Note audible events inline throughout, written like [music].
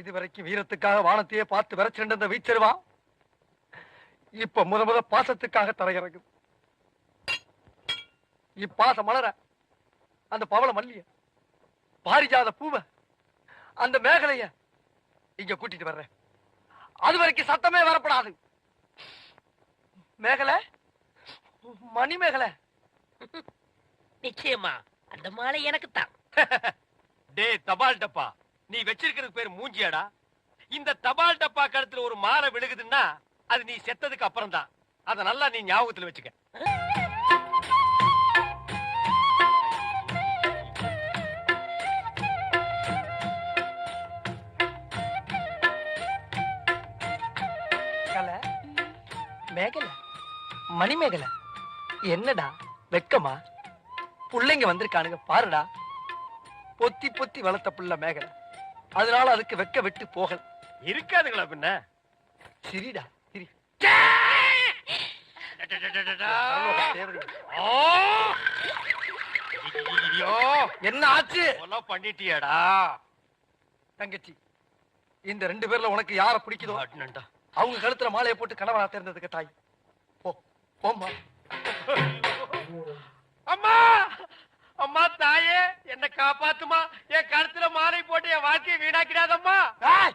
இதுவரைக்கும் வீரத்துக்காக வானத்தையே பார்த்து விரைச்சிருந்த இந்த வீச்சருவா? இப்ப முத முத பாசத்துக்காக தரையிறங்குது இப்பாசம் மலர அந்த பவள மல்லிய பாரிஜாத பூவ அந்த மேகலைய இங்க கூட்டிட்டு வர்றேன். அது வரைக்கும் சத்தமே வரப்படாது. மேகலை மணி மேகலை நிச்சயமா அந்த மாலை எனக்கு தான் [laughs] டேய் தபால் டப்பா. நீ வச்சிருக்கிறது பேர் மூஞ்சியாடா. இந்த தபால் டப்பா கழுத்துல ஒரு மாலை விழுகுதுன்னா அது நீ செத்ததுக்கு அப்புறம் தான் அத நல்லா நீ ஞாபகத்துல வச்சுக்க. கலை மேகலை மணி என்னடா வெக்கமா? புள்ளைங்க வந்திருக்கானுங்க பாருடா. பொத்தி பொத்தி வளர்த்த புள்ள மேகலை. அதனால அதுக்கு வெக்க விட்டு போகல. இருக்காதுங்களா பின்ன? சிரிடா சிரி. தேவதை. ஓ! ஐயோ! என்ன ஆச்சு? பண்ணிட்டியாடா. தங்கச்சி இந்த ரெண்டு பேர்ல உனக்கு யார பிடிக்குதோ? மாட்டினேன்டா. அவங்க கழுத்துல மாலையை போட்டு கணவனா தேர்ந்ததுக்கு தாய். போ போம்மா. அம்மா! அம்மா தாயே என்ன காப்பாத்துமா என் கழுத்துல மாலை போட்டு என் வாழ்க்கையை வீணாக்கிடாதம்மா ஏய்!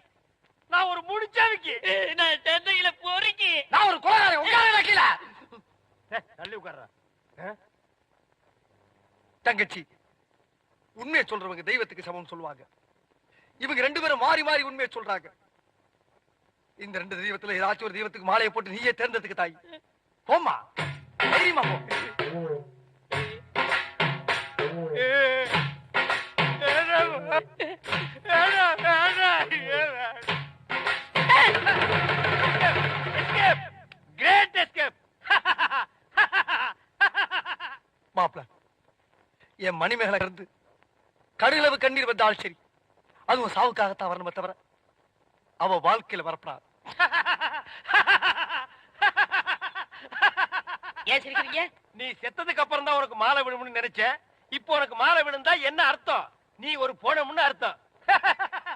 நான் ஒரு முடிச்சாவிக்கு நான் தந்தையில பொறுக்கி. நான் ஒரு கொலகாரன் உட்கார கீழே தள்ளி உட்கார்ற. தங்கச்சி உண்மையை சொல்றவங்க தெய்வத்துக்கு சமம் சொல்லுவாங்க. இவங்க ரெண்டு பேரும் மாறி மாறி உண்மையை சொல்றாங்க. இந்த ரெண்டு தெய்வத்துல ஏதாச்சும் ஒரு தெய்வத்துக்கு மாலையை போட்டு நீயே தேர்ந்ததுக்கு தாய். போம்மா. தைரியமா போ. என் மணிமேகலை இருந்து கடுகளவு கண்ணீர் வந்தால் சரி. அதுவும் சாவுக்காகத்தான் வரணுமே தவிர அவ வாழ்க்கையில வரப்படாது. ஏன் சிரிக்கிறீங்க? நீ செத்ததுக்கு அப்புறம் தான் உனக்கு மாலை விழும்னு நினைச்சேன் இப்போ உனக்கு மாலை விழுந்தா என்ன அர்த்தம்? நீ ஒரு போனமுன்னு அர்த்தம்.